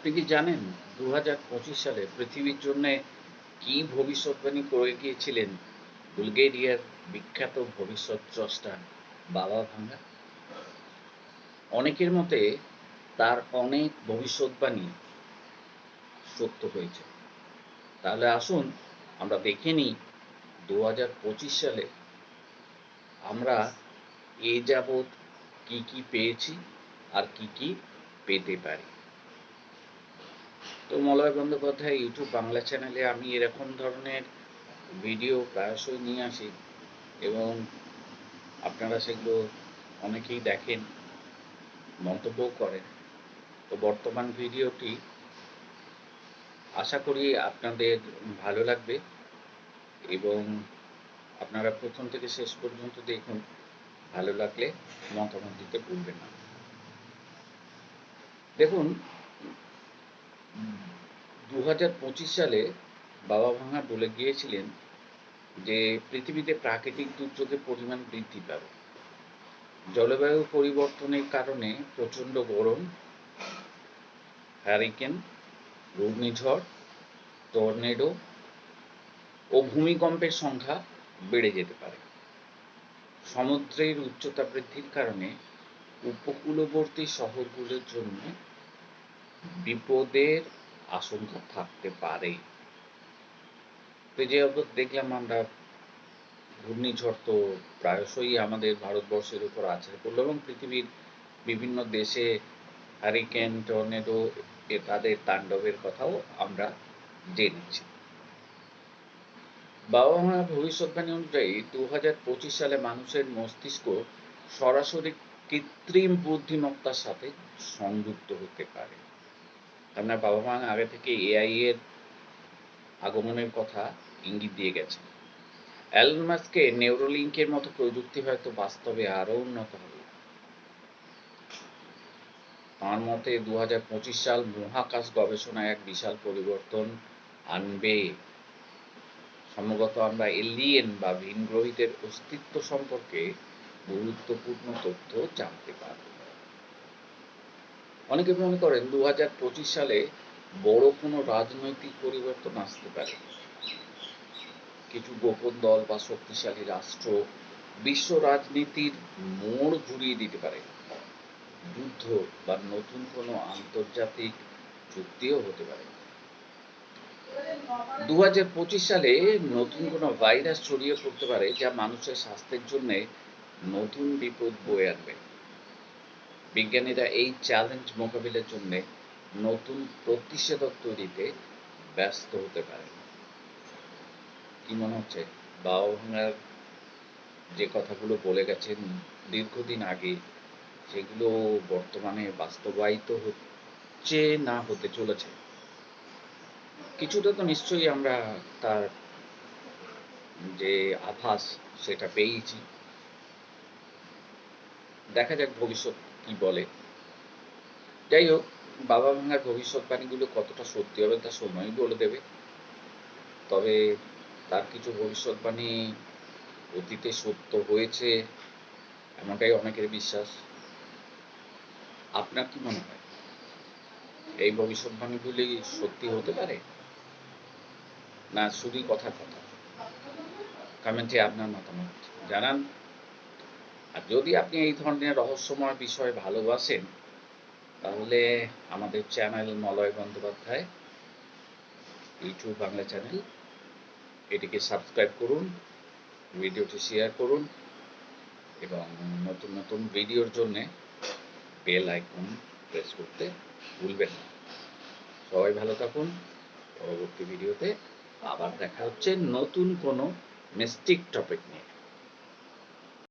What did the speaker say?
আপনি কি জানেন দু হাজার পঁচিশ সালে পৃথিবীর জন্য কি ভবিষ্যৎবাণী করে গিয়েছিলেন বুলগেরিয়ার বিখ্যাত ভবিষ্যৎ স্রষ্টা বাবা ভাঙ্গা? অনেকের মতে তার অনেক ভবিষ্যৎবাণী সত্য হয়েছে। তাহলে আসুন আমরা দেখে নিই দু হাজার পঁচিশ সালে আমরা এ যাবৎ কি কি পেয়েছি আর কি কি পেতে পারি। তো মলয় বন্দ্যোপাধ্যায় ইউটিউব বাংলা চ্যানেলে আমি এরকম ধরনের ভিডিও প্রায়শই নিয়ে আসি এবং আপনারা সেগুলো অনেকেই দেখেন, মন্তব্যও করেন। তো বর্তমান ভিডিওটি আশা করি আপনাদের ভালো লাগবে এবং আপনারা প্রথম থেকে শেষ পর্যন্ত দেখুন, ভালো লাগলে মতামত দিতে ভুলবেন না। দেখুন দু হাজার পঁচিশ সালে বাবা ভাঙা বলে গিয়েছিলেন যে পৃথিবীতে প্রাকৃতিক দুর্যোগের পরিমাণ বৃদ্ধি পাবে। জলবায়ু পরিবর্তনের কারণে প্রচণ্ড গরম হ্যারিকেন ঘূর্ণিঝড়, টর্নেডো ও ভূমিকম্পের সংখ্যা বেড়ে যেতে পারে। সমুদ্রের উচ্চতা বৃদ্ধির কারণে উপকূলবর্তী শহরগুলোর জন্য বিপদের আশঙ্কা থাকতে পারে। তো যে দেখলাম আমরা, ঘূর্ণিঝড় তো প্রায়শই আমাদের ভারতবর্ষের উপর আছড়ে পড়ল এবং পৃথিবীর বিভিন্ন দেশে হ্যারিকেন টর্নেডো তাদের তাণ্ডবের কথাও আমরা জেনেছি। বাবা মা ভবিষ্যৎবাণী অনুযায়ী দু হাজার পঁচিশ সালে মানুষের মস্তিষ্ক সরাসরি কৃত্রিম বুদ্ধিমত্তার সাথে সংযুক্ত হতে পারে। আপনার বাবা মা আগে থেকে এআই এর আগমনের কথা ইঙ্গিত দিয়ে গেছে অ্যালন মাস্কে নেউরোলিঙ্কের মতো প্রযুক্তি হয়তো বাস্তবে আরও উন্নত হবে। তার মতে দু হাজার পঁচিশ সাল মহাকাশ গবেষণায় এক বিশাল পরিবর্তন আনবে। সম্ভবত আমরা এলিয়েন বা ভিনগ্রহীদের অস্তিত্ব সম্পর্কে গুরুত্বপূর্ণ তথ্য জানতে পারব। অনেকে মনে করেন দু হাজার পঁচিশ সালে বড় কোনো রাজনৈতিক পরিবর্তন আসতে পারে। কিছু গোপন দল বা শক্তিশালী রাষ্ট্র বিশ্ব রাজনীতির মোড় ঘুরিয়ে দিতে পারে। যুদ্ধ বা নতুন কোনো আন্তর্জাতিক চুক্তিও হতে পারে। দু হাজার পঁচিশ সালে নতুন কোনো ভাইরাস ছড়িয়ে পড়তে পারে যা মানুষের স্বাস্থ্যের জন্য নতুন বিপদ বয়ে আনবে। বিজ্ঞানীরা এই চ্যালেঞ্জ মোকাবিলার জন্য নতুন প্রতিষেধক তৈরিতে ব্যস্ত হতে পারে কি মনে হচ্ছে? বাবা যে কথাগুলো বলে গেছেন দীর্ঘদিন আগে, সেগুলো বর্তমানে বাস্তবায়িত হচ্ছে না হতে চলেছে। কিছুটা তো নিশ্চয়ই আমরা তার যে আভাস, সেটা পেয়েছি দেখা যাক ভবিষ্যৎ কি বলে। যাই হোক, বাবা ভাঙার ভবিষ্যৎবাণীগুলো কতটা সত্যি হবে তা সময়ই বলে দেবে। তবে তার কিছু ভবিষ্যৎবাণী অতীতে সত্য হয়েছে এমনটাই অনেকের বিশ্বাস। আপনার কি মনে হয়? এই ভবিষ্যৎবাণীগুলি সত্যি হতে পারে? না, শুধুই কথার কথা। কমেন্টে আপনার মতামত জানান। আর যদি আপনি এই ধরনের রহস্যময় বিষয় ভালোবাসেন, তাহলে আমাদের channel Malay Bandyopadhyay, YouTube Bangla channel, এটিকে সাবস্ক্রাইব করুন, ভিডিওটি শেয়ার করুন এবং নতুন নতুন ভিডিওর জন্য বেল আইকন প্রেস করতে ভুলবেন না। সবাই ভালো থাকুন। পরবর্তী ভিডিওতে আবার দেখা হচ্ছে নতুন কোনো মিস্টিক টপিক নিয়ে।